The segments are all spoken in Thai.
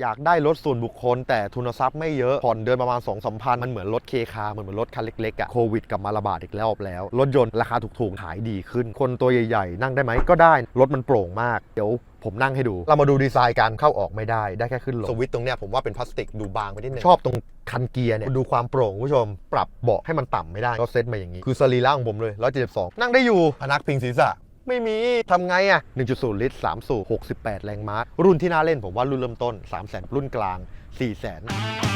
อยากได้รถส่วนบุคคล แต่ทุนทรัพย์ไม่เยอะผ่อนเดือนประมาณ2องสามพันมันเหมือนรถเคคาเหมือนเหมือนรถคันเล็กๆอะโควิดกลับมาระบาดอีกรอบแล้ว รถยนต์ราคาถูกๆขายดีขึ้น คนตัวใหญ่ๆ นั่งได้ไหมก็ได้ รถมันโปร่งมาก เดี๋ยวผมนั่งให้ดู เรามาดูดีไซน์การเข้าออกไม่ได้ ได้แค่ขึ้นลงสวิตช์ตรงเนี้ยผมว่าเป็นพลาสติกดูบางไปนิดนึงชอบตรงคันเกียร์เนี่ยดูความโปร่งคุณผู้ชม ปรับเบาะให้มันต่ำไม่ได้ก็เซตมาอย่างนี้คือสรีระของผมเลย172นั่งได้อยู่พนักพิงศีรษะ ไม่มีทำไงอะ1.0 ลิตร 3 สูบ 68 แรงม้า รุ่นที่น่าเล่นผมว่ารุ่นเริ่มต้น 3 0 0 0 0 รุ่นกลาง 4 0 0 0 0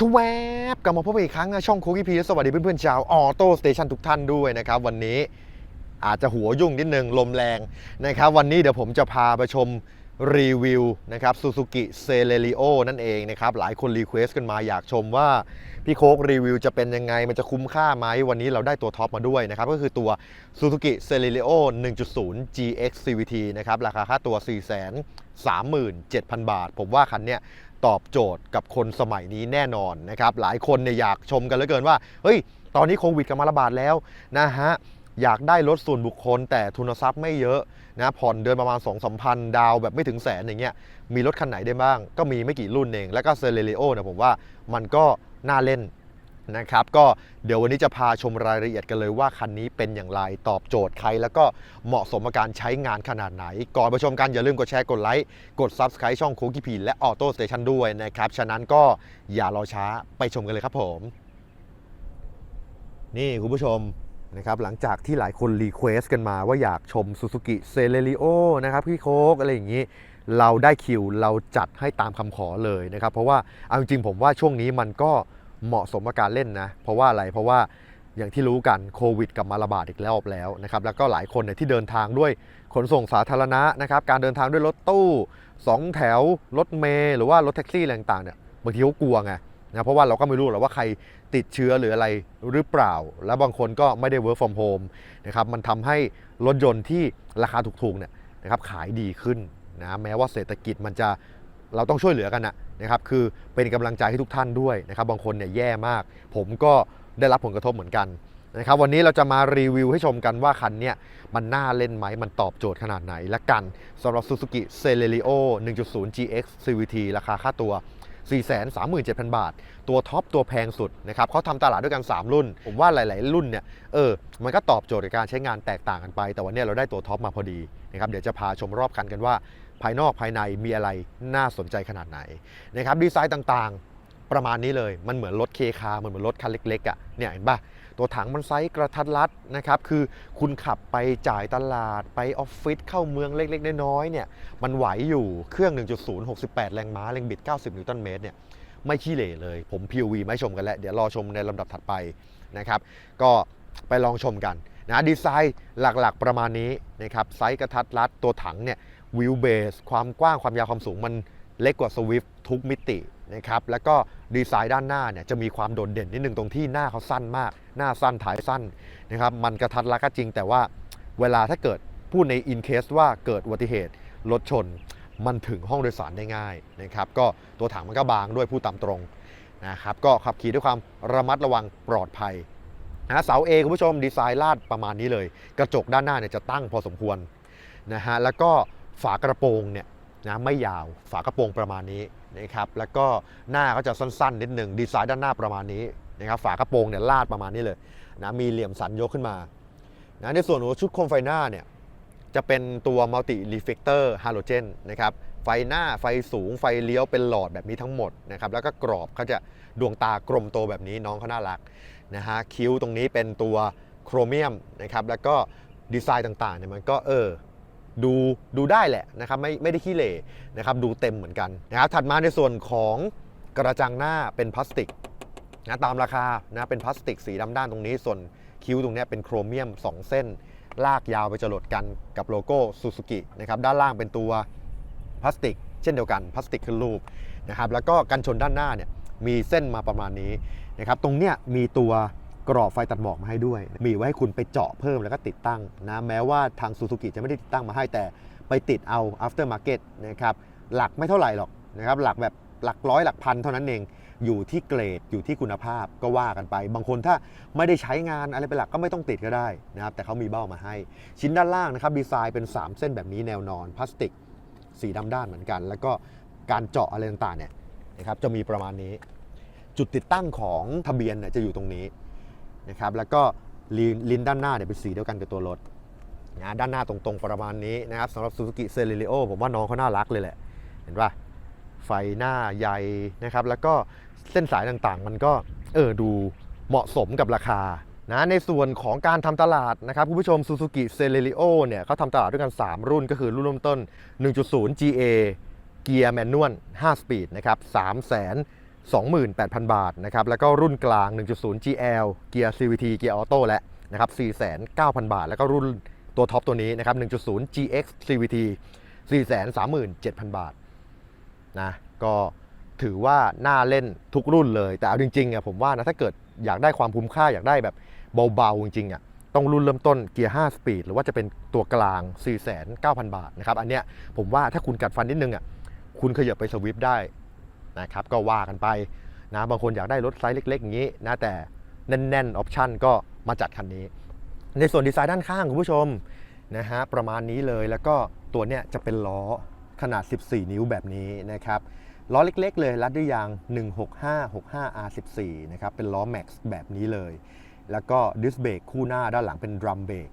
ชวบกลับมาพบกันอีกครั้งนะช่องโคกี้พีสวัสดีเพื่อนๆชาวออโต้สเตชันทุกท่านด้วยนะครับ วันนี้อาจจะหัวยุ่งนิดนึงลมแรงนะครับ วันนี้เดี๋ยวผมจะพาไปชมรีวิวนะครับซูซูกิเซเลริโอนั่นเองนะครับ หลายคนรีเควสต์กันมาอยากชมว่า พี่โค้กรีวิวจะเป็นยังไง มันจะคุ้มค่าไหม วันนี้เราได้ตัวท็อปมาด้วยนะครับ ก็คือตัว Suzuki Celerio 1.0 GX CVT นะครับ ราคาค่าตัว 437,000 บาท ผมว่าคันเนี้ย ตอบโจทย์กับคนสมัยนี้แน่นอนนะครับหลายคนเนี่ยอยากชมกันเหลือเกินว่าเฮ้ยตอนนี้โควิดกำลังระบาดแล้วนะฮะอยากได้รถส่วนบุคคล แต่ทุนทรัพย์ไม่เยอะนะผ่อนเดือนประมาณ2 3 0 0 0ดาวแบบไม่ถึงแสนอย่างเงี้ยมีรถคันไหนได้บ้าง ก็มีไม่กี่รุ่นเอง แล้วก็เซเลริโอเนี่ยผมว่ามันก็น่าเล่น นะครับ ก็เดี๋ยววันนี้จะพาชมรายละเอียดกันเลยว่าคันนี้เป็นอย่างไรตอบโจทย์ใคร แล้วก็เหมาะสมกับการใช้งานขนาดไหน ก่อนไปชมกันอย่าลืมกดแชร์กดไลค์กด Subscribe ช่องโคกิพีและออโต้สเตชันด้วยนะครับฉะนั้นก็อย่ารอช้าไปชมกันเลยครับผม นี่คุณผู้ชมนะครับหลังจากที่หลายคนรีเควสกันมาว่าอยากชม Suzuki c e l e r i o นะครับพี่โคกอะไรอย่างนี้ เราได้คิวเราจัดให้ตามคำขอเลยนะครับ เพราะว่าเอาจริงๆผมว่าช่วงนี้มันก็ เหมาะสมกับการเล่นนะ เพราะว่าอะไรเพราะว่าอย่างที่รู้กันโควิดกลับมาระบาดอีกรอบแล้วนะครับแล้วก็หลายคนเนี่ยที่เดินทางด้วยขนส่งสาธารณะนะครับการเดินทางด้วยรถตู้ 2 แถว รถเมล์หรือว่ารถแท็กซี่อะไรต่างๆเนี่ยบางทีเขากลัวไงนะเพราะว่าเราก็ไม่รู้หรอกว่าใครติดเชื้อหรืออะไรหรือเปล่า แล้วบางคนก็ไม่ได้ work from home นะครับมันทำให้รถยนต์ที่ราคาถูกๆเนี่ยนะครับขายดีขึ้นนะแม้ว่าเศรษฐกิจมันจะ เราต้องช่วยเหลือกันนะนะครับคือเป็นกำลังใจให้ทุกท่านด้วยนะครับบางคนเนี่ยแย่มาก ผมก็ได้รับผลกระทบเหมือนกันนะครับวันนี้เราจะมารีวิวให้ชมกันว่าคันเนี้ยมันน่าเล่นไหม มันตอบโจทย์ขนาดไหน และกันสำหรับ Suzuki Celerio 1.0 GX CVT ราคาค่าตัว 437,000 บาท ตัวท็อปตัวแพงสุดนะครับเขาทำตลาดด้วยกัน 3 รุ่น ผมว่าหลาย ๆ รุ่นเนี่ยเออมันก็ตอบโจทย์ในการใช้งานแตกต่างกันไป แต่วันนี้เราได้ตัวท็อปมาพอดีนะครับเดี๋ยวจะพาชมรอบคันกันว่า ภายนอกภายในมีอะไรน่าสนใจขนาดไหนนะครับดีไซน์ต่างๆ ประมาณนี้เลยมันเหมือนรถเคคาเหมือนเหมือนรถคันเล็กๆอะ่ะเนี่ยเห็นปะตัวถังมันไซส์กระทัดรัดนะครับคือคุณขับไปจ่ายตลาดไปออฟฟิศเข้าเมืองเล็กๆน้อยๆเนี่ยมันไหวอยู่เครื่อง 1.0 68 แรงม้าแรงบิด 90 นิวตันเมตรเนี่ยไม่ขี้เหร่เลย ผม POV ไม่ชมกันแล้ว เดี๋ยวรอชมในลำดับถัดไปนะครับก็ไปลองชมกันนะดีไซน์หลักๆประมาณนี้นะครับไซส์กระทัดรัดตัวถังเนี่ย วิวเบสความกว้างความยาวความสูงมันเล็กกว่า Swift ทุกมิตินะครับแล้วก็ดีไซน์ด้านหน้าเนี่ยจะมีความโดดเด่นนิดนึงตรงที่หน้าเขาสั้นมาก หน้าสั้นถ่ายสั้นนะครับมันกระทัดรัดก็จริง แต่ว่าเวลาถ้าเกิดพูดในอินเคสว่าเกิดอุบัติเหตุรถชน มันถึงห้องโดยสารได้ง่ายนะครับก็ตัวถังมันก็บางด้วยพูดตามตรงนะครับก็ขับขี่ด้วยความระมัดระวังปลอดภัยนะเสาเอคุณผู้ชมดีไซน์ลาดประมาณนี้เลย กระจกด้านหน้าเนี่ยจะตั้งพอสมควรนะฮะแล้วก็ ฝากระโปรงเนี่ยนะไม่ยาวฝากระโปรงประมาณนี้นะครับแล้วก็หน้าก็จะสั้นๆนิดหนึ่งดีไซน์ด้านหน้าประมาณนี้นะครับฝากระโปรงเนี่ยลาดประมาณนี้เลยนะมีเหลี่ยมสันยกขึ้นมานะในส่วนของชุดโคมไฟหน้าเนี่ยจะเป็นตัวมัลติรีเฟกเตอร์ฮาโลเจนนะครับไฟหน้าไฟสูงไฟเลี้ยวเป็นหลอดแบบนี้ทั้งหมดนะครับแล้วก็กรอบเขาจะดวงตากลมโตแบบนี้น้องเขาน่ารักนะฮะคิ้วตรงนี้เป็นตัวโครเมียมนะครับแล้วก็ดีไซน์ต่างๆเนี่ยมันก็เออ ดูดูได้แหละนะครับไม่ไม่ได้ขี้เหร่นะครับดูเต็มเหมือนกันนะครับถัดมาในส่วนของกระจังหน้าเป็นพลาสติกนะตามราคานะเป็นพลาสติกสีดำด้านตรงนี้ ส่วนคิ้วตรงนี้เป็นโครเมียม 2 เส้น ลากยาวไปจรดกันกับโลโก้ซูซูกินะครับด้านล่างเป็นตัวพลาสติก เช่นเดียวกันพลาสติกขึ้นรูปนะครับแล้วก็กันชนด้านหน้าเนี่ยมีเส้นมาประมาณนี้นะครับตรงเนี้ยมีตัว กรอบไฟตัดหมอกมาให้ด้วย มีไว้ให้คุณไปเจาะเพิ่มแล้วก็ติดตั้งนะแม้ว่าทางซูซูกิจะไม่ได้ติดตั้งมาให้แต่ไปติดเอา after market นะครับหลักไม่เท่าไหร่หรอกนะครับหลักแบบหลักร้อยหลักพันเท่านั้นเองอยู่ที่เกรดอยู่ที่คุณภาพก็ว่ากันไป บางคนถ้าไม่ได้ใช้งานอะไรเป็นหลักก็ไม่ต้องติดก็ได้นะครับแต่เขามีเบ้ามาให้ ชิ้นด้านล่างนะครับดีไซน์เป็น 3 เส้นแบบนี้แนวนอนพลาสติก สีดำด้านเหมือนกัน แล้วก็การเจาะอะไรต่างๆเนี่ยนะครับจะมีประมาณนี้ จุดติดตั้งของทะเบียนเนี่ยจะอยู่ตรงนี้ นะครับแล้วก็ลินลิ้นด้านหน้าเนี่ยเป็นสีเดียวกันกับตัวรถนะด้านหน้าตรงๆประมาณนี้นะครับสำหรับ Suzuki c e l e r i o ผมว่าน้องเขาน่ารักเลยแหละ เห็นป่ะไฟหน้าใหญ่นะครับ แล้วก็เส้นสายต่างๆ มันก็เออดูเหมาะสมกับราคานะในส่วนของการทำตลาดนะครับคุณผู้ชม Suzuki c e l e r i o เนี่ยเขาทำตลาดด้วยกัน 3 รุ่นก็คือรุ่นเริ่มต้น 1.0 GA เกียร์แมนนวล5สปีดนะครับ3 28,000 บาทนะครับแล้วก็รุ่นกลาง 1.0 GL เกียร์ CVT เกียร์ออโต้และนะครับ49,000 บาท แล้วก็รุ่นตัวท็อปตัวนี้นะครับ 1.0 GX CVT 437,000 บาทนะก็ถือว่าน่าเล่นทุกรุ่นเลย แต่เอาจริงๆอะผมว่านะถ้าเกิดอยากได้ความคุ้มค่าอยากได้แบบเบาๆจริงๆอะต้องรุ่นเริ่มต้นเกียร์ 5 สปีด หรือว่าจะเป็นตัวกลาง 4,900บาทนะครับ อันเนี้ยผมว่าถ้าคุณกัดฟันนิดนึงอะคุณขยับไปสวิฟได้ นะครับก็ว่ากันไปนะบางคนอยากได้รถไซส์เล็ก ๆ อย่างนี้นะแต่แน่นๆออปชั่นก็มาจัดคันนี้ ในส่วนดีไซน์ด้านข้างคุณผู้ชมนะฮะประมาณนี้เลยแล้วก็ตัวเนี้ยจะเป็นล้อขนาด 14 นิ้วแบบนี้นะครับล้อเล็ก ๆ เลยรัดด้วยยาง 165 65 R14 นะครับเป็นล้อแม็กซ์แบบนี้เลย แล้วก็ดิสเบรกคู่หน้าด้านหลังเป็นดรัมเบรก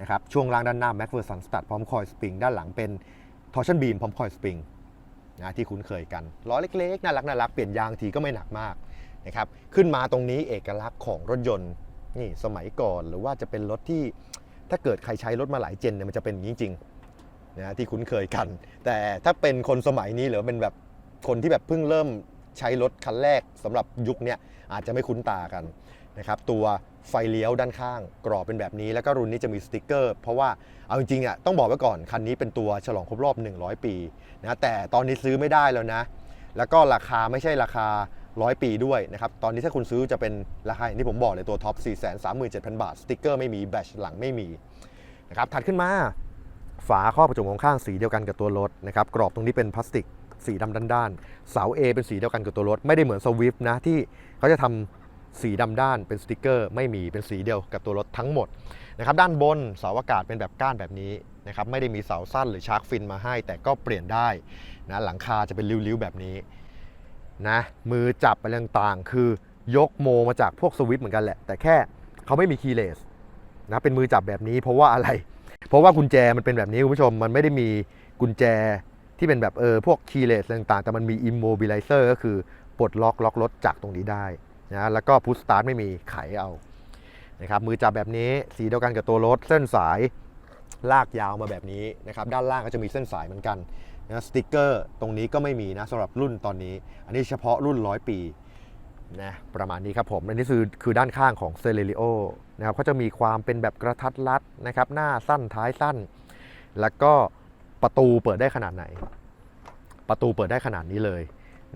นะครับช่วงล่างด้านหน้าแม็กเวอร์สันสตัดพร้อมคอยสปริงด้านหลังเป็นทอร์ชันบีมพร้อมคอยสปริง นะที่คุ้นเคยกันล้อเล็กๆน่ารักน่ารักเปลี่ยนยางทีก็ไม่หนักมากนะครับขึ้นมาตรงนี้เอกลักษณ์ของรถยนต์นี่สมัยก่อนหรือว่าจะเป็นรถที่ถ้าเกิดใครใช้รถมาหลายเจนเนี่ยมันจะเป็นอย่างนี้จริงๆนะที่คุ้นเคยกัน แต่ถ้าเป็นคนสมัยนี้หรือเป็นแบบคนที่แบบเพิ่งเริ่มใช้รถคันแรกสำหรับยุคนี้อาจจะไม่คุ้นตากันนะครับตัว ไฟเลี้ยวด้านข้าง กรอบเป็นแบบนี้ แล้วก็รุ่นนี้จะมีสติกเกอร์ เพราะว่าเอาจริงๆอะต้องบอกไว้ก่อนคันนี้เป็นตัวฉลองครบรอบ 100 ปีนะแต่ตอนนี้ซื้อไม่ได้แล้วนะ แล้วก็ราคาไม่ใช่ราคา 100 ปีด้วยนะครับตอนนี้ถ้าคุณซื้อจะเป็นราคาอย่างที่ผมบอกเลยตัวท็อป 437,000 บาทสติกเกอร์ไม่มีแบตหลังไม่มีนะครับถัดขึ้นมาฝาครอบกระจกของข้างสีเดียวกันกับตัวรถนะครับกรอบตรงนี้เป็นพลาสติกสีดำด้านๆเสา A เป็นสีเดียวกันกับตัวรถ ไม่ได้เหมือนสวิฟนะที่เขาจะทำ สีดำด้านเป็นสติกเกอร์ ไม่มีเป็นสีเดียวกับตัวรถทั้งหมดนะครับด้านบนเสาอากาศเป็นแบบก้านแบบนี้นะครับไม่ได้มีเสาสั้นหรือชาร์กฟินมาให้ แต่ก็เปลี่ยนได้นะหลังคาจะเป็นริ้วๆแบบนี้นะมือจับอะไรต่างๆ คือยกโมมาจากพวกสวิตช์เหมือนกันแหละ แต่แค่เขาไม่มีคีย์เลสนะเป็นมือจับแบบนี้เพราะว่าอะไร เพราะว่ากุญแจมันเป็นแบบนี้คุณผู้ชมมันไม่ได้มีกุญแจที่เป็นแบบเออพวกคีย์เลสต่างๆ แต่มันมีอิมโมบิลิเซอร์ก็คือปลดล็อกล็อกรถจากตรงนี้ได้ นะแล้วก็พุชสตาร์ทไม่มีไขเอานะครับมือจับแบบนี้สีเดียวกันกับตัวรถเส้นสายลากยาวมาแบบนี้นะครับด้านล่างก็จะมีเส้นสายเหมือนกันนะสติกเกอร์ตรงนี้ก็ไม่มีนะสำหรับรุ่นตอนนี้ อันนี้เฉพาะรุ่น100ปีนะประมาณนี้ครับผมอันนี้คือคือด้านข้างของเซเลริโอนะครับเขาจะมีความเป็นแบบกระทัดรัดนะครับหน้าสั้นท้ายสั้น แล้วก็ประตูเปิดได้ขนาดไหน ประตูเปิดได้ขนาดนี้เลย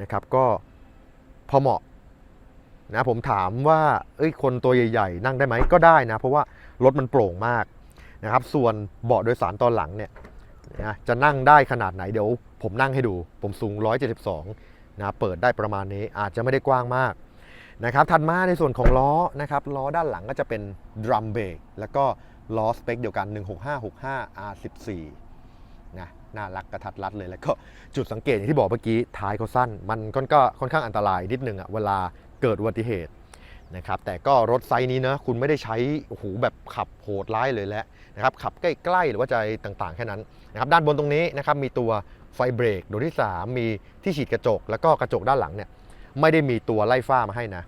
นะครับก็พอเหมาะ นะผมถามว่าเอ้ยคนตัวใหญ่ๆ นั่งได้ไหมก็ได้นะ เพราะว่ารถมันโปร่งมากนะครับส่วนเบาะโดยสารตอนหลังเนี่ยนะจะนั่งได้ขนาดไหนเดี๋ยว ผมนั่งให้ดู ผมสูง 172นะเปิดได้ประมาณนี้อาจจะไม่ได้กว้างมากนะครับถัดมาในส่วนของล้อนะครับล้อด้านหลังก็จะเป็นดรัมเบรกแล้วก็ล้อสเปคเดียวกัน 16565 R14 นะน่ารักกระทัดรัดเลยแล้วก็จุดสังเกตอย่างที่บอกเมื่อกี้ท้ายเขาสั้น มันก็ค่อนข้างอันตรายนิดนึงอะเวลา เกิดอุบัติเหตุนะครับแต่ก็รถไซนี้นะคุณไม่ได้ใช้โอ้โหแบบขับโหดร้ายเลยแหละนะครับขับใกล้ๆหรือว่าใจต่างๆแค่นั้นนะครับด้านบนตรงนี้นะครับมีตัวไฟเบรกดวงที่ 3 มีที่ฉีดกระจก แล้วก็กระจกด้านหลังเนี่ยไม่ได้มีตัวไล่ฝ้ามาให้นะ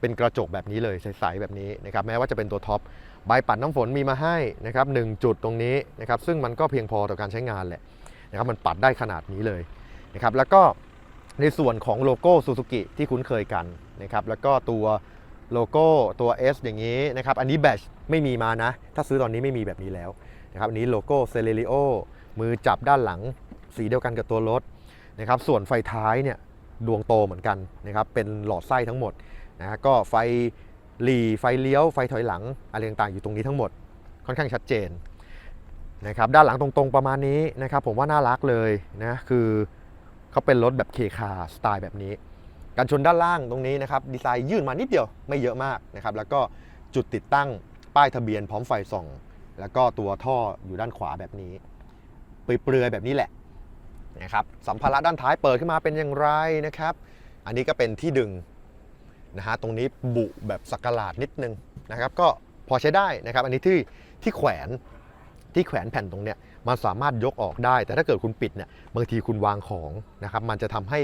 เป็นกระจกแบบนี้เลยใสๆแบบนี้นะครับแม้ว่าจะเป็นตัวท็อปใบปัดน้ำฝนมีมาให้นะครับหจุดตรงนี้นะครับซึ่งมันก็เพียงพอต่อการใช้งานแหละนะครับมันปัดได้ขนาดนี้เลยนะครับแล้วก็ ในส่วนของโลโก้ซูซูกิที่คุ้นเคยกันนะครับแล้วก็ตัวโลโก้ตัว S อย่างนี้นะครับอันนี้แบชไม่มีมานะ ถ้าซื้อตอนนี้ไม่มีแบบนี้แล้วนะครับอันนี้โลโก้เซเลริโอมือจับด้านหลังสีเดียวกันกับตัวรถนะครับส่วนไฟท้ายเนี่ยดวงโตเหมือนกันนะครับเป็นหลอดไส้ทั้งหมดนะก็ไฟหลีไฟเลี้ยวไฟถอยหลังอะไรต่างๆอยู่ตรงนี้ทั้งหมดค่อนข้างชัดเจนนะครับด้านหลังตรงๆประมาณนี้นะครับผมว่าน่ารักเลยนะคือ เขาเป็นรถแบบเคคาสไตล์แบบนี้ การชนด้านล่างตรงนี้นะครับดีไซน์ยื่นมานิดเดียวไม่เยอะมากนะครับแล้วก็จุดติดตั้งป้ายทะเบียนพร้อมไฟส่อง แล้วก็ตัวท่ออยู่ด้านขวาแบบนี้เปลือยๆแบบนี้แหละนะครับสัมภาระด้านท้ายเปิดขึ้นมาเป็นอย่างไรนะครับ อันนี้ก็เป็นที่ดึงนะฮะตรงนี้บุแบบสักหลาดนิดนึงนะครับ ก็พอใช้ได้นะครับ อันนี้ที่ที่แขวนที่แขวนแผ่นตรงเนี้ย มันสามารถยกออกได้ แต่ถ้าเกิดคุณปิดเนี่ยบางทีคุณวางของนะครับมันจะทำให้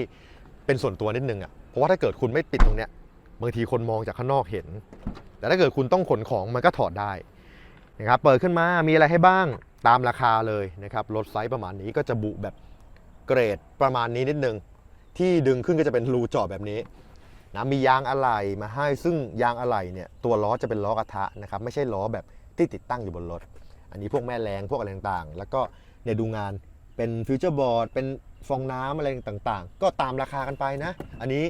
เป็นส่วนตัวนิดนึงอะเพราะว่าถ้าเกิดคุณไม่ปิดตรงเนี้ยบางทีคนมองจากข้างนอกเห็น แต่ถ้าเกิดคุณต้องขนของมันก็ถอดได้นะครับเปิดขึ้นมามีอะไรให้บ้างตามราคาเลยนะครับรถไซส์ประมาณนี้ก็จะบุแบบเกรดประมาณนี้นิดนึง ที่ดึงขึ้นก็จะเป็นรูเจาะแบบนี้นะมียางอะไหล่มาให้ซึ่งยางอะไหล่เนี่ยตัวล้อจะเป็นล้อกระทะนะครับไม่ใช่ล้อแบบที่ติดตั้งอยู่บนรถ อันนี้พวกแม่แรงพวกอะไรต่างๆ แล้วก็เนี่ยดูงานเป็นฟิวเจอร์บอร์ดเป็นฟองน้ำอะไรต่างๆ ก็ตามราคากันไปนะ อันนี้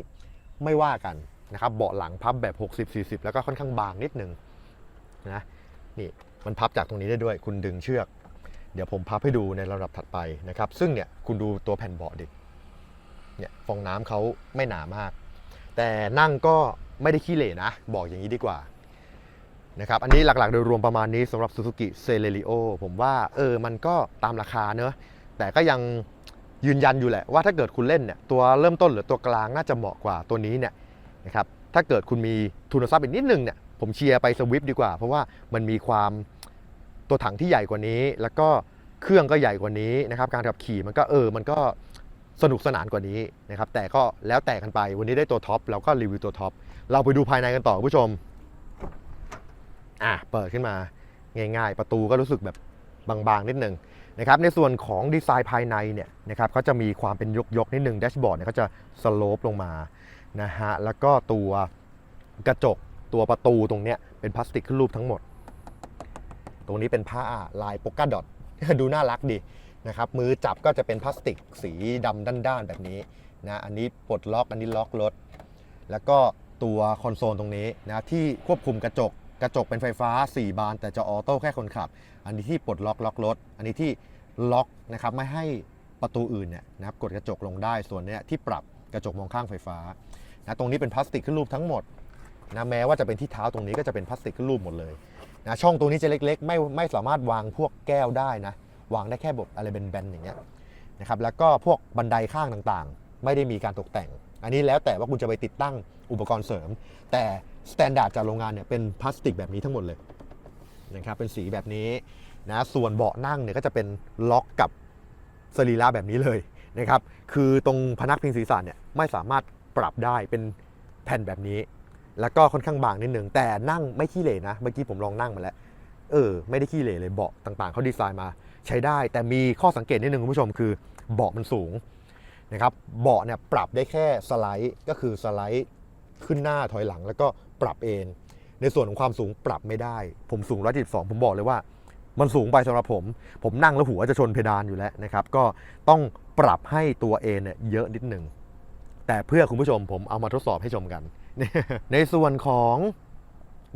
ไม่ว่ากันนะครับเบาะหลังพับแบบ 60-40 แล้วก็ค่อนข้างบางนิดนึงนะนี่มันพับจากตรงนี้ได้ด้วย คุณดึงเชือก เดี๋ยวผมพับให้ดูในระดับถัดไปนะครับ ซึ่งเนี่ยคุณดูตัวแผ่นเบาะดิเนี่ยฟองน้ำเขาไม่หนามาก แต่นั่งก็ไม่ได้ขี้เหร่นะ บอกอย่างนี้ดีกว่า นะครับอันนี้หลักๆโดยรวมประมาณนี้สำหรับ Suzuki Celerio ผมว่าเออมันก็ตามราคาเนอะแต่ก็ยังยืนยันอยู่แหละว่าถ้าเกิดคุณเล่นเนี่ยตัวเริ่มต้นหรือตัวกลางน่าจะเหมาะกว่าตัวนี้เนี่ยนะครับถ้าเกิดคุณมีทุนทรัพย์อีกนิดนึงเนี่ยผมเชียร์ไปสวิฟดีกว่า เพราะว่ามันมีความตัวถังที่ใหญ่กว่านี้ แล้วก็เครื่องก็ใหญ่กว่านี้นะครับการขับขี่มันก็เออมันก็สนุกสนานกว่านี้นะครับแต่ก็แล้วแต่กันไปวันนี้ได้ตัวท็อปเราก็รีวิวตัวท็อปเราไปดูภายในกันต่อคุณผู้ชม อะเปิดขึ้นมาง่ายๆ ประตูก็รู้สึกแบบบางๆนิดนึงนะครับในส่วนของดีไซน์ภายในเนี่ยนะครับเขาจะมีความเป็นยกๆนิดนึงแดชบอร์ดเนี่ยเขาจะสโลปลงมานะฮะแล้วก็ตัวกระจกตัวประตูตรงเนี้ยเป็นพลาสติกขึ้นรูปทั้งหมด ตรงนี้เป็นผ้าลายโปก a าดอทดูน่ารักดีนะครับมือจับก็จะเป็นพลาสติกสีดำด้านๆแบบนี้นะอันนี้ปลดล็อกอันนี้ล็อกรถ แล้วก็ตัวคอนโซลตรงนี้นะที่ควบคุมกระจก กระจกเป็นไฟฟ้า 4 บาน แต่จะออโต้แค่คนขับ อันนี้ที่ปลดล็อกล็อกรถ อันนี้ที่ล็อกนะครับไม่ให้ประตูอื่นเนี่ยนะครับกดกระจกลงได้ ส่วนเนี้ยที่ปรับกระจกมองข้างไฟฟ้านะตรงนี้เป็นพลาสติกขึ้นรูปทั้งหมดนะแม้ว่าจะเป็นที่เท้าตรงนี้ก็จะเป็นพลาสติกขึ้นรูปหมดเลยนะช่องตรงนี้จะเล็กๆ ไม่ไม่สามารถวางพวกแก้วได้นะวางได้แค่แบบอะไรแบนๆอย่างเงี้ยนะครับแล้วก็พวกบันไดข้างต่างๆ ไม่ได้มีการตกแต่ง อันนี้แล้วแต่ว่าคุณจะไปติดตั้งอุปกรณ์เสริม แต่สแตนดาร์ดจากโรงงานเนี่ยเป็นพลาสติกแบบนี้ทั้งหมดเลยนะครับเป็นสีแบบนี้นะส่วนเบาะนั่งเนี่ยก็จะเป็นล็อกกับสรีระแบบนี้เลยนะครับคือตรงพนักพิงศีรษะเนี่ยไม่สามารถปรับได้เป็นแผ่นแบบนี้ แล้วก็ค่อนข้างบางนิดหนึ่งแต่นั่งไม่ขี้เหร่นะเมื่อกี้ผมลองนั่งมาแล้วเออไม่ได้ขี้เหร่เลยเบาะต่างๆเขาดีไซน์มาใช้ได้ แต่มีข้อสังเกตนิดนึงคุณผู้ชมคือเบาะมันสูง นะครับเบาะเนี่ยปรับได้แค่สไลด์ก็คือสไลด์ขึ้นหน้าถอยหลังแล้วก็ปรับเอง ในส่วนของความสูงปรับไม่ได้ ผมสูง172ผมบอกเลยว่า มันสูงไปสำหรับผม ผมนั่งแล้วหัวจะชนเพดานอยู่แล้วนะครับ ก็ต้องปรับให้ตัวเองเนี่ยเยอะนิดหนึ่งแต่เพื่อคุณผู้ชมผมเอามาทดสอบให้ชมกัน ในส่วนของ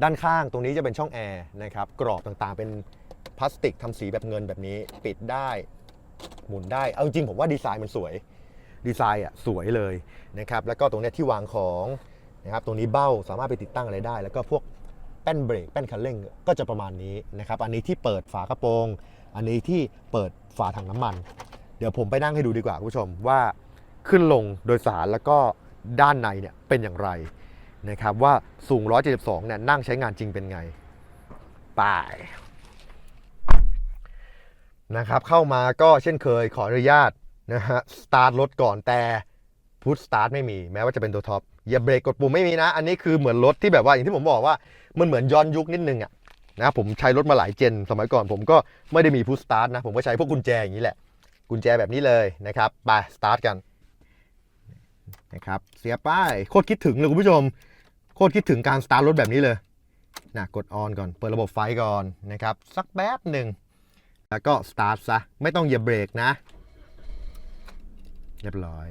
ด้านข้างตรงนี้จะเป็นช่องแอร์นะครับกรอบต่างๆเป็นพลาสติกทำสีแบบเงินแบบนี้ ปิดได้ หมุนได้เอาจริงผมว่าดีไซน์มันสวย ดีไซน์อะสวยเลยนะครับแล้วก็ตรงเนี้ยที่วางของนะครับตรงนี้เบ้าสามารถไปติดตั้งอะไรได้ แล้วก็พวกแป้นเบรกแป้นคันเร่งก็จะประมาณนี้นะครับอันนี้ที่เปิดฝากระโปรง อันนี้ที่เปิดฝาถังน้ำมัน เดี๋ยวผมไปนั่งให้ดูดีกว่าคุณผู้ชมว่าขึ้นลงโดยสารแล้วก็ด้านในเนี่ยเป็นอย่างไรนะครับว่าสูง 172 เนี่ยนั่งใช้งานจริงเป็นไงไปนะครับเข้ามาก็เช่นเคยขออนุญาต นะฮะสตาร์ทรถก่อนแต่พุทสตาร์ทไม่มีแม้ว่าจะเป็นตัวท็อปอย่าเบรกกดปุ่มไม่มีนะ อันนี้คือเหมือนรถที่แบบว่าอย่างที่ผมบอกว่ามันเหมือนย้อนยุคนิดนึงอะนะผมใช้รถมาหลายเจน สมัยก่อนผมก็ไม่ได้มีพุทสตาร์ทนะ ผมก็ใช้พวกกุญแจอย่างนี้แหละ กุญแจแบบนี้เลยนะครับไปสตาร์ทกันนะครับเสียป้ายโคตรคิดถึงเลยคุณผู้ชม โคตรคิดถึงการสตาร์ทรถแบบนี้เลยนะกดออนก่อนเปิดระบบไฟก่อนนะครับสักแป๊บหนึ่งแล้วก็สตาร์ทซะไม่ต้องเหยียบเบรกนะ เรียบร้อย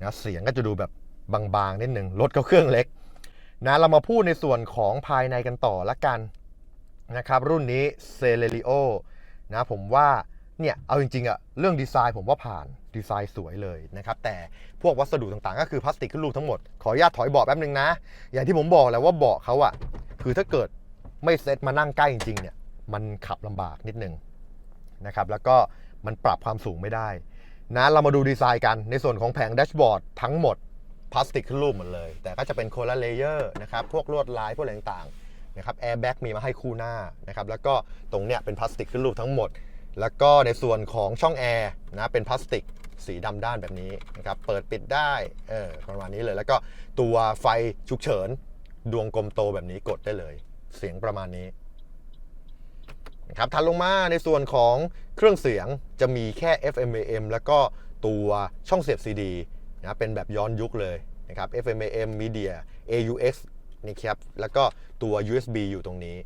นะเสียงก็จะดูแบบบางๆนิดหนึ่งรถก็เครื่องเล็กนะเรามาพูดในส่วนของภายในกันต่อละกันนะครับ รุ่นนี้ c e l e r i o นะผมว่าเนี่ยเอาจริงๆอะเรื่องดีไซน์ผมว่าผ่านดีไซน์สวยเลยนะครับ แต่พวกวัสดุต่างๆ ก็คือพลาสติกขึ้นรูปทั้งหมด ขออนุญาตถอยเบาะแป๊บนึงนะ อย่างที่ผมบอกแหล้วว่าเบาะเขาอะคือถ้าเกิดไม่เซ็ตมานั่งใกล้จริงๆเนี่ยมันขับลำบากนิดนึงนะครับแล้วก็มันปรับความสูงไม่ได้ นะเรามาดูดีไซน์กันในส่วนของแผงแดชบอร์ดทั้งหมดพลาสติกขึ้นรูปหมดเลย แต่ก็จะเป็นโคนละเลเยอร์นะครับพวกลวดลายพวกอะไรต่างๆนะครับแอร์แบ็กมีมาให้คู่หน้านะครับแล้วก็ตรงเนี้ยเป็นพลาสติกขึ้นรูปทั้งหมด แล้วก็ในส่วนของช่องแอร์นะเป็นพลาสติกสีดำด้านแบบนี้นะครับเปิดปิดได้เออประมาณนี้เลย แล้วก็ตัวไฟฉุกเฉิน ดวงกลมโตแบบนี้กดได้เลย เสียงประมาณนี้ นะครับถัดลงมาในส่วนของเครื่องเสียงจะมีแค่ FM AM แล้วก็ตัวช่องเสียบ CD นะเป็นแบบย้อนยุคเลยนะครับ FM AM Media AUX นี่ครับแล้วก็ตัว USB อยู่ตรงนี้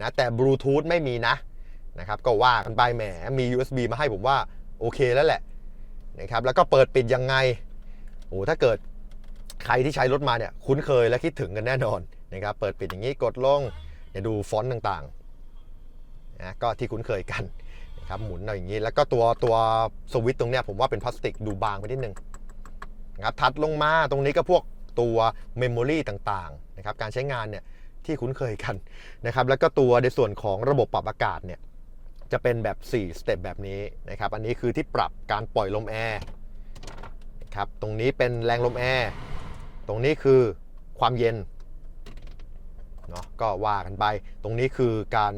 นะแต่ Bluetooth ไม่มีนะนะครับก็ว่ากันไปแหมมี USB มาให้ผมว่าโอเคแล้วแหละนะครับแล้วก็เปิดปิดยังไงโอ้ถ้าเกิดใครที่ใช้รถมาเนี่ยคุ้นเคยและคิดถึงกันแน่นอนนะครับเปิดปิดอย่างนี้กดลงอย่าดูฟอนต์ต่างๆ นะก็ที่คุ้นเคยกันนะครับหมุนเอาอย่างนี้ แล้วก็ตัวตัวสวิตช์ตรงเนี้ยผมว่าเป็นพลาสติกดูบางไปนิดนึงนะครับถัดลงมาตรงนี้ก็พวกตัวเมมโมรีต่างๆนะครับการใช้งานเนี่ยที่คุ้นเคยกันนะครับแล้วก็ตัวในส่วนของระบบปรับอากาศเนี่ยจะเป็นแบบ 4 สเต็ปแบบนี้นะครับอันนี้คือที่ปรับการปล่อยลมแอร์นะครับตรงนี้เป็นแรงลมแอร์ตรงนี้คือความเย็นเนาะก็ว่ากันไป ตรงนี้คือการ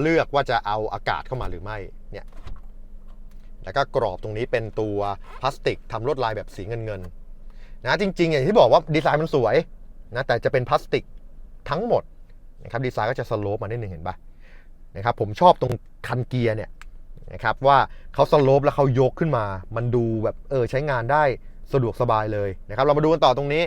เลือกว่าจะเอาอากาศเข้ามาหรือไม่เนี่ยแล้วก็กรอบตรงนี้เป็นตัวพลาสติกทำลวดลายแบบสีเงินเงินๆนะจริง ๆ อย่างที่บอกว่าดีไซน์มันสวยนะแต่จะเป็นพลาสติกทั้งหมดนะครับดีไซน์ก็จะสโลปมาได้หนึ่งเห็นปะนะครับผมชอบตรงคันเกียร์เนี่ยนะครับว่าเขาสโลปแล้วเขายกขึ้นมา มันดูแบบเออใช้งานได้สะดวกสบายเลยนะครับเรามาดูกันต่อตรงนี้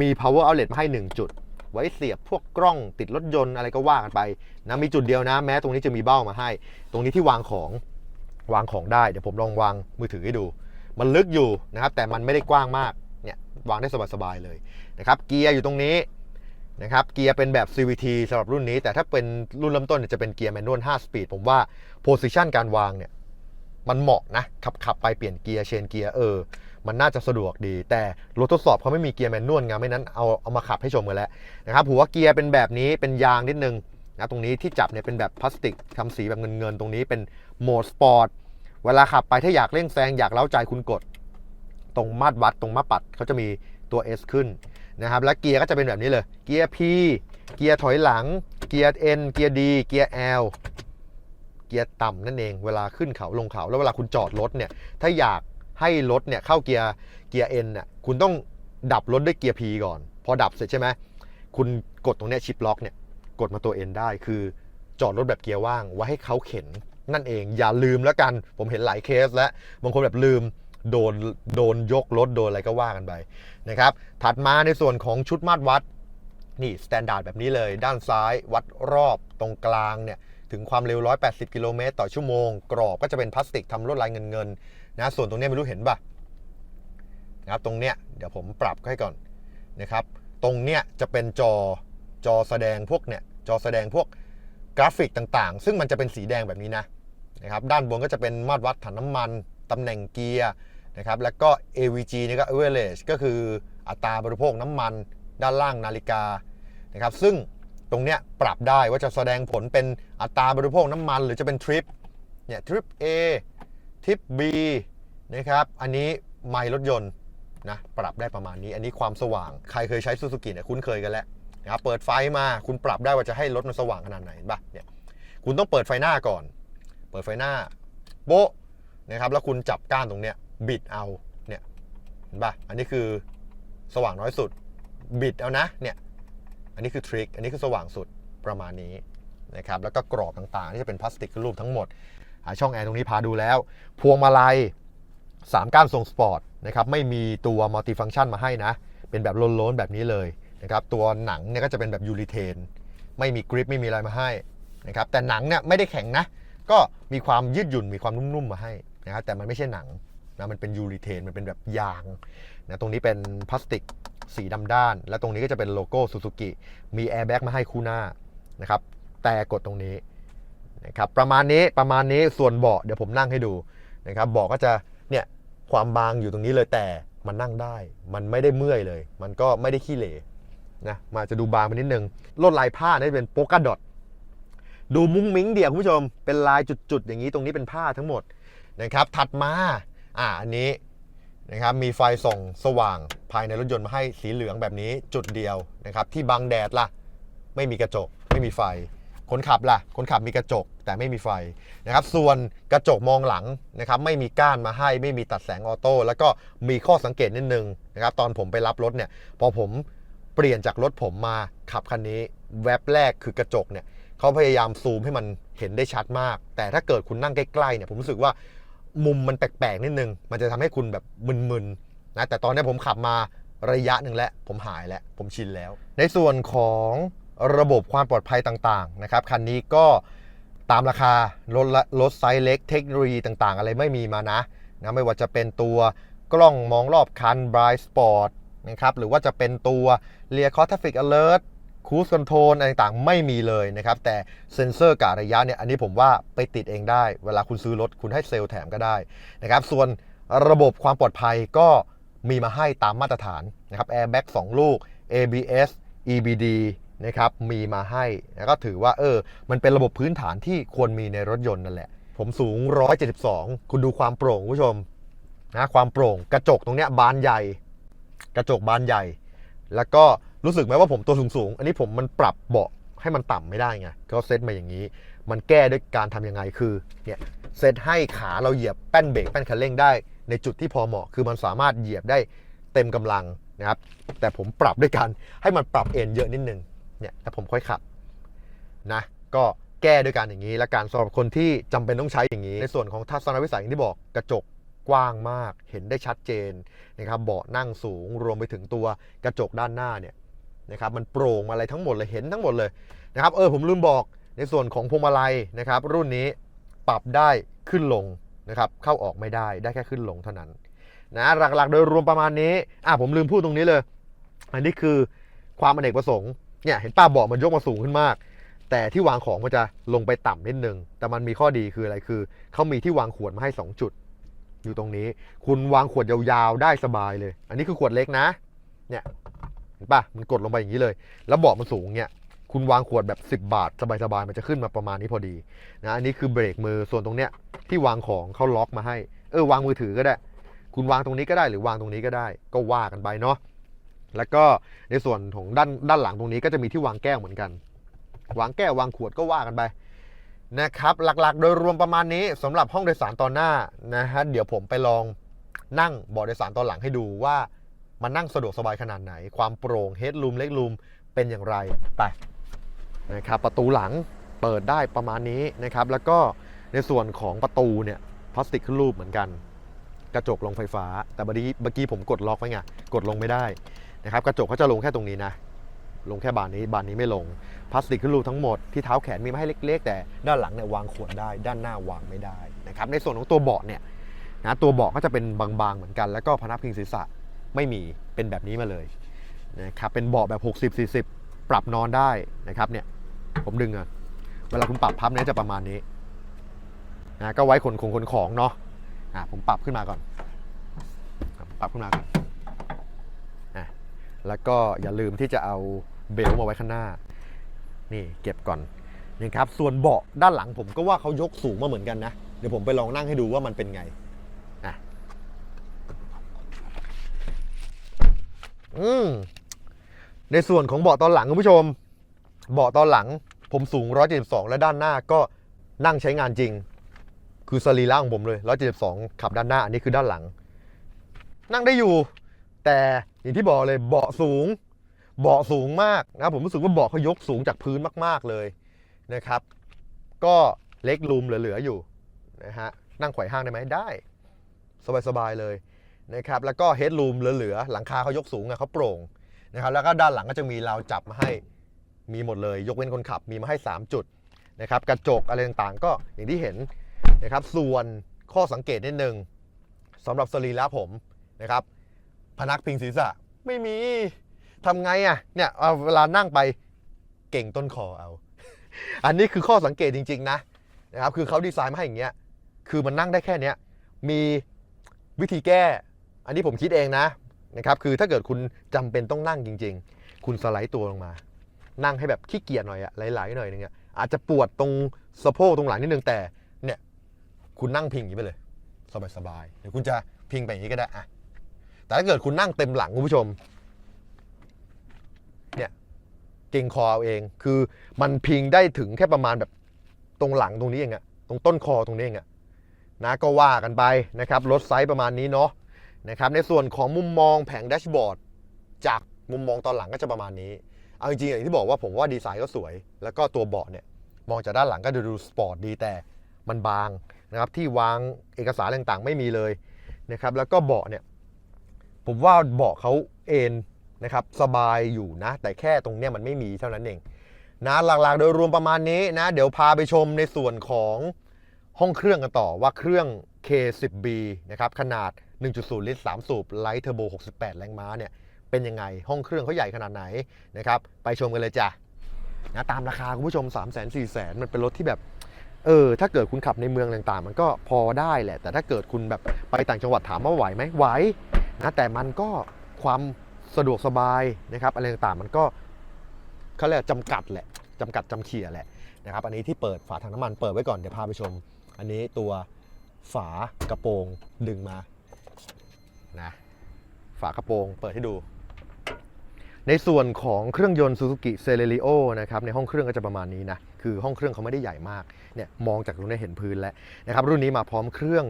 มี power outlet มาให้ 1 จุด ไว้เสียบพวกกล้องติดรถยนต์อะไรก็ว่ากันไปนะมีจุดเดียวนะ แม้ตรงนี้จะมีเบ้ามาให้ ตรงนี้ที่วางของวางของได้ เดี๋ยวผมลองวางมือถือให้ดู มันลึกอยู่นะครับ แต่มันไม่ได้กว้างมากเนี่ยวางได้สบายๆเลยนะครับเกียร์อยู่ตรงนี้นะครับเกียร์เป็นแบบ CVT สำหรับรุ่นนี้ แต่ถ้าเป็นรุ่นเริ่มต้นจะเป็นเกียร์แมนนวล5สปีดผมว่าโพสิชันการวางเนี่ยมันเหมาะนะขับขับไปเปลี่ยนเกียร์เชนเกียร์เออ มันน่าจะสะดวกดี แต่รถทดสอบเขาไม่มีเกียร์แมนนวลไงไม่นั้นเอาเอามาขับให้ชมกันแล้วนะครับหัวเกียร์เป็นแบบนี้เป็นยางนิดนึงนะตรงนี้ที่จับเนี่ยเป็นแบบพลาสติกทำสีแบบเงินๆตรงนี้เป็นโหมดสปอร์ตเวลาขับไปถ้าอยากเร่งแซงอยากเล้าใจคุณกด ตรงมาตรวัดตรงมาปัดเขาจะมีตัว S ขึ้นนะครับและเกียร์ก็จะเป็นแบบนี้เลย เกียร์ P เกียร์ถอยหลัง เกียร์ N เกียร์ D เกียร์ L เกียร์ต่ำนั่นเอง เวลาขึ้นเขาลงเขาแล้วเวลาคุณจอดรถเนี่ย ถ้าอยาก ให้รถเนี่ยเข้าเกียร์เกียร์ N น่ะคุณต้องดับรถด้วยเกียร์ P ก่อน พอดับเสร็จใช่ไหมคุณกดตรงเนี้ยชิปล็อกเนี่ยกดมาตัว N ได้คือจอดรถแบบเกียร์ว่างไว้ให้เขาเข็นนั่นเองอย่าลืมแล้วกัน ผมเห็นหลายเคสแล้วบางคนแบบลืมโดนโดนยกรถโดนอะไรก็ว่ากันไปนะครับถัดมาในส่วนของชุดมาตรวัดนี่สแตนดาร์ดแบบนี้เลย ด้านซ้ายวัดรอบตรงกลางเนี่ยถึงความเร็ว 180 กิโลเมตรต่อชั่วโมง กรอบก็จะเป็นพลาสติกทำลวดลายเงินเงิน นะส่วนตรงนี้ไม่รู้เห็นป่ะนะครับตรงเนี้ยเดี๋ยวผมปรับให้ก่อนนะครับ ตรงเนี้ยจะเป็นจอจอแสดงพวกเนี่ยจอแสดงพวกกราฟิกต่างๆ ซึ่งมันจะเป็นสีแดงแบบนี้นะนะครับด้านบนก็จะเป็นมาตรวัดถังน้ำมันตำแหน่งเกียร์นะครับแล้วก็ AVG นี่ก็ average ก็คืออัตราบริโภคน้ำมันด้านล่างนาฬิกานะครับซึ่งตรงเนี้ยปรับได้ว่าจะแสดงผลเป็นอัตราบริโภคน้ำมัน หรือจะเป็นทริปเนี่ยทริป A ทิป B นะครับอันนี้ไมล์รถยนต์นะปรับได้ประมาณนี้ อันนี้ความสว่างใครเคยใช้ซูซูกิเนี่ยคุ้นเคยกันแล้วนะครับเปิดไฟมาคุณปรับได้ว่าจะให้รถมันสว่างขนาดไหนเห็นปะเนี่ยคุณต้องเปิดไฟหน้าก่อน เปิดไฟหน้าโบ๊ะนะครับแล้วคุณจับก้านตรงเนี้ยบิดเอาเนี่ยเห็นปะอันนี้คือสว่างน้อยสุดบิดเอานะเนี่ยอันนี้คือทริคอันนี้คือสว่างสุดประมาณนี้นะครับแล้วก็กรอบต่างๆที่จะเป็นพลาสติกรูปทั้งหมด ช่องแอร์ตรงนี้พาดูแล้ว พวงมาลัย3ก้านทรงสปอร์ตนะครับไม่มีตัวมัลติฟัง c t ชันมาให้นะ เป็นแบบโล้นๆแบบนี้เลยนะครับตัวหนังเนี่ยก็จะเป็นแบบยูริเทนไม่มีกริปไม่มีอะไรมาให้นะครับแต่หนังเนี่ยไม่ได้แข็งนะ ก็มีความยืดหยุ่นมีความนุ่มๆมาให้นะครับแต่มันไม่ใช่หนังนะมันเป็นยูริเทนมันเป็นแบบยางนะตรงนี้เป็นพลาสติกสีดำด้าน และตรงนี้ก็จะเป็นโลโก้ซูซูกิมีแอร์แบ็กมาให้คู่หน้านะครับแต่กดตรงนี้ นะครับประมาณนี้ประมาณนี้ส่วนเบาะเดี๋ยวผมนั่งให้ดูนะครับเบาะก็จะเนี่ยความบางอยู่ตรงนี้เลยแต่มันนั่งได้ มันไม่ได้เมื่อยเลย มันก็ไม่ได้ขี้เหร่นะมาจะดูบางไปนิดนึงลวดลายผ้านี่เป็นโปกาดอทดูมุ้งมิ้งเดียวคุณผู้ชม เป็นลายจุดๆอย่างนี้ตรงนี้เป็นผ้าทั้งหมดนะครับถัดมาอ่าอันนี้นะครับมีไฟส่องสว่างภายในรถยนต์มาให้สีเหลืองแบบนี้จุดเดียวนะครับที่บังแดดล่ะไม่มีกระจก ไม่มีไฟ คนขับล่ะ คนขับมีกระจกแต่ไม่มีไฟนะครับ ส่วนกระจกมองหลังนะครับไม่มีก้านมาให้ไม่มีตัดแสงออโต้แล้วก็มีข้อสังเกตนิดนึงนะครับตอนผมไปรับรถเนี่ยพอผมเปลี่ยนจากรถผมมาขับคันนี้แวบแรกคือกระจกเนี่ยเขาพยายามซูมให้มันเห็นได้ชัดมาก แต่ถ้าเกิดคุณนั่งใกล้ๆเนี่ยผมรู้สึกว่ามุมมันแปลกๆนิดนึง มันจะทำให้คุณแบบมึนๆนะแต่ตอนนี้ผมขับมาระยะหนึ่งแล้วผมหายแล้วผมชินแล้ว ในส่วนของ ระบบความปลอดภัยต่างๆนะครับคันนี้ก็ตามราคารถละรถไซส์เล็กเทคโนโลยีต่างๆ อะไรไม่มีมานะนะไม่ว่าจะเป็นตัวกล้องมองรอบคัน Bright Spot นะครับหรือว่าจะเป็นตัว Rear Cross Traffic Alert คูสคอนโทรลอะไรต่างๆ ไม่มีเลยนะครับ แต่เซ็นเซอร์กะระยะเนี่ยอันนี้ผมว่าไปติดเองได้ เวลาคุณซื้อรถคุณให้เซลล์แถมก็ได้นะครับส่วนระบบความปลอดภัยก็มีมาให้ตามมาตรฐานนะครับ Airbag 2ลูก ABS EBD นะครับมีมาให้แล้วก็ถือว่าเออมันเป็นระบบพื้นฐานที่ควรมีในรถยนต์นั่นแหละ ผมสูง 172 คุณดูความโปร่งคุณผู้ชมนะความโปร่งกระจกตรงเนี้ยบานใหญ่ กระจกบานใหญ่ แล้วก็รู้สึกไหมว่าผมตัวสูงๆอันนี้ผมมันปรับเบาะให้มันต่ำไม่ได้ไงก็เซตมาอย่างนี้ มันแก้ด้วยการทำยังไงคือเนี่ยเซตให้ขาเราเหยียบแป้นเบรกแป้นคันเร่งได้ ในจุดที่พอเหมาะ คือมันสามารถเหยียบได้เต็มกำลังนะครับ แต่ผมปรับด้วยการให้มันปรับเอ็นเยอะนิดนึง เนี่ยแต่ผมค่อยขับนะก็แก้ด้วยการอย่างนี้และการสำหรับคนที่จำเป็นต้องใช้อย่างนี้ ในส่วนของทัศนวิสัยอย่างที่บอกกระจกกว้างมากเห็นได้ชัดเจนนะครับเบาะนั่งสูงรวมไปถึงตัวกระจกด้านหน้าเนี่ยนะครับมันโปร่งอะไรทั้งหมดเลยเห็นทั้งหมดเลยนะครับเออผมลืมบอกในส่วนของพวงมาลัยนะครับ รุ่นนี้ปรับได้ขึ้นลงนะครับเข้าออกไม่ได้ได้แค่ขึ้นลงเท่านั้นนะหลักๆ โดยรวมประมาณนี้อะผมลืมพูดตรงนี้เลย อันนี้คือความอเนกประสงค์ เนี่ยเห็นป้าเบาะมันยกมาสูงขึ้นมาก แต่ที่วางของมันจะลงไปต่ำนิดนึง แต่มันมีข้อดีคืออะไรคือเขามีที่วางขวดมาให้ 2 จุด อยู่ตรงนี้ คุณวางขวดยาวๆได้สบายเลย อันนี้คือขวดเล็กนะ เนี่ยเห็นปะมันกดลงไปอย่างนี้เลย แล้วเบาะมันสูงเนี่ยคุณวางขวดแบบ 10 บาท สบายๆมันจะขึ้นมาประมาณนี้พอดีนะอันนี้คือเบรกมือส่วนตรงเนี้ยที่วางของเขาล็อกมาให้ เออวางมือถือก็ได้ คุณวางตรงนี้ก็ได้หรือวางตรงนี้ก็ได้ ก็ว่ากันไปเนาะ แล้วก็ในส่วนของด้านด้านหลังตรงนี้ก็จะมีที่วางแก้วเหมือนกัน วางแก้ววางขวดก็ว่ากันไปนะครับหลักๆ โดยรวมประมาณนี้สำหรับห้องโดยสารตอนหน้านะฮะเดี๋ยวผมไปลองนั่งเบาะโดยสารตอนหลังให้ดูว่ามันนั่งสะดวกสบายขนาดไหน ความโปร่งเฮดรูมเล็กรูมเป็นอย่างไรไปนะครับประตูหลังเปิดได้ประมาณนี้นะครับ แล้วก็ในส่วนของประตูเนี่ยพลาสติกขึ้นรูปเหมือนกัน กระจกลงไฟฟ้า แต่เมื่อกี้ผมกดล็อกไว้ไงกดลงไม่ได้ นะครับกระจกเขาจะลงแค่ตรงนี้นะ ลงแค่บานนี้บานนี้ไม่ลงพลาสติกขึ้นรูทั้งหมดที่เท้าแขนมีมาให้เล็ก ๆ แต่ด้านหลังเนี่ยวางขวดได้ ด้านหน้าวางไม่ได้นะครับในส่วนของตัวเบาะเนี่ยนะตัวเบาะก็จะเป็นบางๆเหมือนกัน แล้วก็พนักพิงศีรษะไม่มีเป็นแบบนี้มาเลยนะครับเป็นเบาะแบบ 60 40 ปรับนอนได้นะครับเนี่ยผมดึงอะเวลาคุณปรับพับเนี่ยจะประมาณนี้นะก็ไว้ขนของขนของเนาะอะผมปรับขึ้นมาก่อน ปรับขึ้นมาก่อน แล้วก็อย่าลืมที่จะเอาเบลต์มาไว้ข้างหน้า นี่เก็บก่อนนะครับ ส่วนเบาะด้านหลังผมก็ว่าเขายกสูงมาเหมือนกันนะ เดี๋ยวผมไปลองนั่งให้ดูว่ามันเป็นไงอะอืมในส่วนของเบาะตอนหลังคุณผู้ชม เบาะตอนหลัง ผมสูง 172 และด้านหน้าก็นั่งใช้งานจริง คือสรีระของผมเลย 172 ขับด้านหน้า อันนี้คือด้านหลัง นั่งได้อยู่ แต่อย่างที่บอกเลยเบาะสูง เบาะสูงมากนะผมรู้สึกว่าเบาะเขายกสูงจากพื้นมาก ๆเลยนะครับ ก็เล็กรูมเหลือๆอยู่นะฮะนั่งไขว่ห้างได้ไหมได้ สบายๆเลยนะครับแล้วก็เฮดรูมเหลือๆหลังคาเขายกสูงอะเขาโปร่งนะครับแล้วก็ด้านหลังก็จะมีราวจับมาให้มีหมดเลย ยกเว้นคนขับมีมาให้ 3 จุดนะครับกระจกอะไรต่างๆ ก็อย่างที่เห็นนะครับส่วนข้อสังเกตนิดนึงสำหรับสรีระผมนะครับ พนักพิงศีรษะ ไม่มีทำไงอะ่ะเนี่ยเอาเวลานั่งไปเก่งต้นคอเอา อันนี้คือข้อสังเกตจริง ๆ นะนะครับคือเขาดีไซน์มาให้อย่างเงี้ยคือมันนั่งได้แค่เนี้ยมีวิธีแก้ อันนี้ผมคิดเองนะนะครับคือถ้าเกิดคุณจำเป็นต้องนั่งจริง ๆ คุณสไลด์ตัวลงมา นั่งให้แบบขี้เกียจหน่อยอะไหลๆหน่อยนึงอะอาจจะปวดตรงสะโพกตรงหลังนิดนึงแต่เนี่ยคุณนั่งพิงอย่างนี้ไปเลย สบายๆเดี๋ยวคุณจะพิงไปอย่างนี้ก็ได้อะ แต่ถ้าเกิดคุณนั่งเต็มหลังคุณผู้ชมเนี่ยเก่งคอเอาเองคือมันพิงได้ถึงแค่ประมาณแบบตรงหลังตรงนี้เองอะตรงต้นคอตรงนี้เองอะนะก็ว่ากันไปนะครับรถไซส์ประมาณนี้เนาะนะครับในส่วนของมุมมองแผงแดชบอร์ดจากมุมมองตอนหลังก็จะประมาณนี้ เอาจริงๆอย่างที่บอกว่าผมว่าดีไซน์ก็สวย แล้วก็ตัวเบาะเนี่ยมองจากด้านหลังก็ดูดูสปอร์ตดีแต่มันบางนะครับที่วางเอกสารต่างๆ ไม่มีเลยนะครับแล้วก็เบาะเนี่ย ผมว่าเบาะเขาเอนนะครับสบายอยู่นะ แต่แค่ตรงเนี้ยมันไม่มีเท่านั้นเองนะหลักๆ โดยรวมประมาณนี้นะ เดี๋ยวพาไปชมในส่วนของห้องเครื่องกันต่อว่าเครื่อง K10B นะครับขนาด 1.0 ลิตร 3 สูบไลท์เทอร์โบ 68 แรงม้าเนี่ยเป็นยังไงห้องเครื่องเขาใหญ่ขนาดไหนนะครับไปชมกันเลยจ้ะนะตามราคาคุณผู้ชม 3 0 0 0 0 0 4 0 0 0 0มันเป็นรถที่แบบเออถ้าเกิดคุณขับในเมืองต่างๆ มันก็พอได้แหละ แต่ถ้าเกิดคุณแบบไปต่างจังหวัดถามว่าไหวไหมไหว นะแต่มันก็ความสะดวกสบายนะครับอะไรต่างๆมันก็เขาเรียกจำกัดแหละจำกัดจำเขี่ยแหละนะครับอันนี้ที่เปิดฝาถังน้ำมันเปิดไว้ก่อนเดี๋ยวพาไปชม อันนี้ตัวฝากระโปรงดึงมานะฝากระโปรงเปิดให้ดู ในส่วนของเครื่องยนต์ Suzuki Celerio นะครับในห้องเครื่องก็จะประมาณนี้นะ คือห้องเครื่องเขาไม่ได้ใหญ่มากเนี่ยมองจากตรงนี้เห็นพื้นแล้วนะครับรุ่นนี้มาพร้อมเครื่อง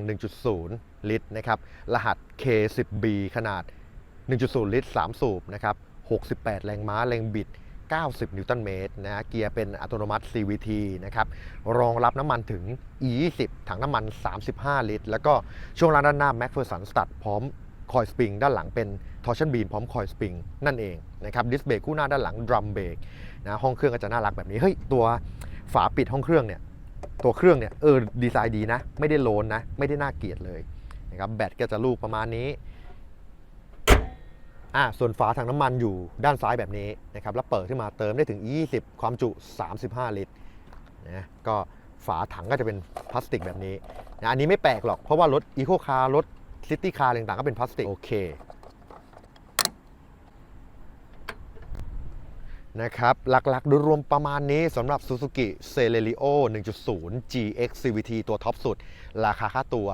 1.0 ลิตรนะครับรหัส K10B ขนาด 1.0 ลิตร 3 สูบนะครับ68 แรงม้าแรงบิด 90 นิวตันเมตรนะเกียร์เป็นอัตโนมัติ CVT นะครับรองรับน้ำมันถึง E20 ถังน้ำมัน 35 ลิตร แล้วก็ช่วงล่างด้านหน้า MacPherson Stud พร้อม คอยสปริงด้านหลังเป็นทอร์ชันบีนพร้อมคอยสปริงนั่นเองนะครับดิสเบรกคู่หน้าด้านหลังดรัมเบรกนะห้องเครื่องก็จะน่ารักแบบนี้เฮ้ยตัวฝาปิดห้องเครื่องเนี่ยตัวเครื่องเนี่ยเออดีไซน์ดีนะ ไม่ได้โลนนะ ไม่ได้น่าเกลียดเลยนะครับแบตก็จะลูกประมาณนี้อ่าส่วนฝาถังน้ำมันอยู่ด้านซ้ายแบบนี้นะครับแล้วเปิดขึ้นมาเติมได้ถึง 20 ความจุ 35 ลิตรนะก็ฝาถังก็จะเป็นพลาสติกแบบนี้นะอันนี้ไม่แปลกหรอก เพราะว่ารถอีโคคาร์รถ ซิตี้คาร์ต่างๆก็เป็นพลาสติกโอเคนะครับหลักๆโดยรวมประมาณนี้สำหรับ Suzuki Celerio 1.0 GX CVT ตัวท็อปสุด ราคาค่าตัว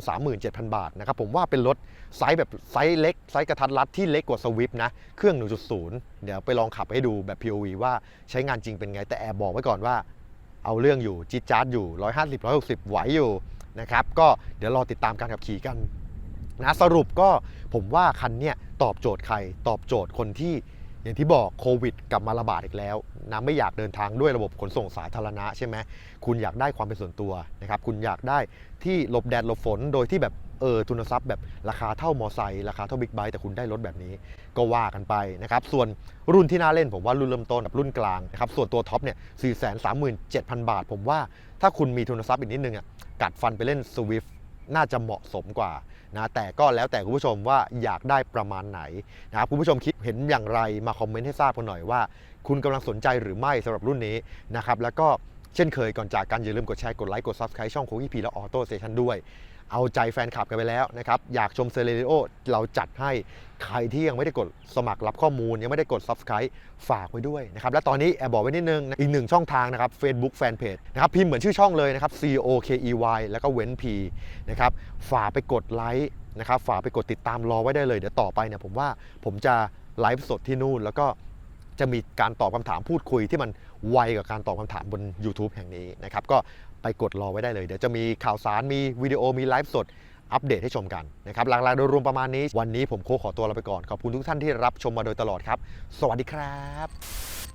437,000 บาทนะครับผมว่าเป็นรถไซส์แบบไซส์เล็ก ไซส์กระทัดรัดที่เล็กกว่า Swift นะ เครื่อง 1.0 เดี๋ยวไปลองขับให้ดูแบบ POV ว่าใช้งานจริงเป็นไงแต่แอบบอกไว้ก่อนว่า เอาเรื่องอยู่จิดจาร์ดอยู่ 150 160 ไหวอยู่ นะครับ ก็เดี๋ยวรอติดตามการขับขี่กันนะสรุปก็ผมว่าคันเนี้ยตอบโจทย์ใครตอบโจทย์คนที่อย่างที่บอกโควิดกลับมาระบาดอีกแล้วนะไม่อยากเดินทางด้วยระบบขนส่งสาธารณะใช่ไหมคุณอยากได้ความเป็นส่วนตัวนะครับคุณอยากได้ที่หลบแดดหลบฝนโดยที่แบบเออทุนทรัพย์แบบราคาเท่ามอไซค์ราคาเท่าบิ๊กไบค์แต่คุณได้รถแบบนี้ก็ว่ากันไปนะครับส่วนรุ่นที่น่าเล่นผมว่ารุ่นเริ่มต้นกับรุ่นกลางนะครับส่วนตัวท็อปเนี่ย437,000บาท ผมว่าถ้าคุณมีทุนทรัพย์อีกนิดนึงอะ กัดฟันไปเล่น Swift น่าจะเหมาะสมกว่านะแต่ก็แล้วแต่คุณผู้ชมว่าอยากได้ประมาณไหนนะครับคุณผู้ชมคิดเห็นอย่างไรมาคอมเมนต์ให้ทราบกันหน่อยว่า คุณกำลังสนใจหรือไม่สำหรับรุ่นนี้นะครับแล้วก็เช่นเคยก่อนจากกันอย่าลืมกดแชร์กดไลค์กด Subscribe ช่องโคกี้พีและออโต้เซชันด้วย เอาใจแฟนคลับกันไปแล้วนะครับ อยากชมเซเลริโอเราจัดให้ใครที่ยังไม่ได้กดสมัครรับข้อมูล ยังไม่ได้กด Subscribe ฝากไว้ด้วยนะครับ และตอนนี้แอบบอกไว้นิดนึง อีกหนึ่งช่องทางนะครับ Facebook Fanpage นะครับ พิมพ์เหมือนชื่อช่องเลยนะครับ C O K E Y แล้วก็เว้น P นะครับฝากไปกดไลค์นะครับฝากไปกดติดตามรอไว้ได้เลย เดี๋ยวต่อไปเนี่ยผมว่าผมจะไลฟ์สดที่นู่นแล้วก็จะมีการตอบคำถามพูดคุยที่มันไวกับการตอบคำถามบน YouTube แห่งนี้นะครับ ก็ ไปกดรอไว้ได้เลย เดี๋ยวจะมีข่าวสารมีวิดีโอมีไลฟ์สดอัปเดตให้ชมกันนะครับหลักๆโดยรวมประมาณนี้ วันนี้ผมโคขอตัวลาไปก่อน ขอบคุณทุกท่านที่รับชมมาโดยตลอดครับ สวัสดีครับ